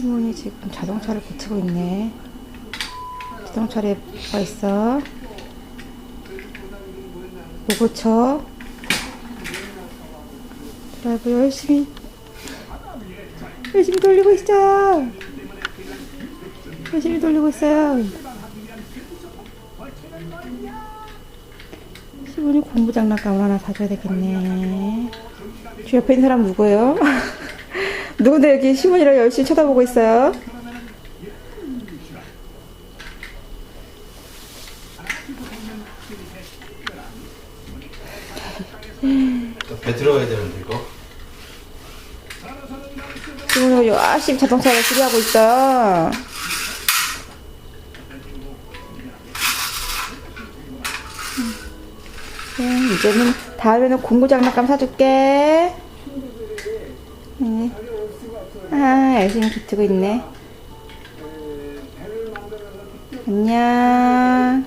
시몬이 지금 자동차를 고치고 있네. 자동차에 뭐가 있어? 뭐 고쳐? 드라이브 열심히 열심히 돌리고 있어. 열심히 돌리고 있어요. 시몬이 공부 장난감을 하나 사줘야 되겠네. 주 옆에 있는 사람 누구예요? 누군데 여기 시몬이를 열심히 쳐다보고 있어요? 배 들어가야 되는데 이거 시몬이 열심히 자동차를 수리하고 있어요. 음, 이제는 다음에는 공구 장난감 사줄게. 네. 아, 열심히 비트고 있네. 안녕.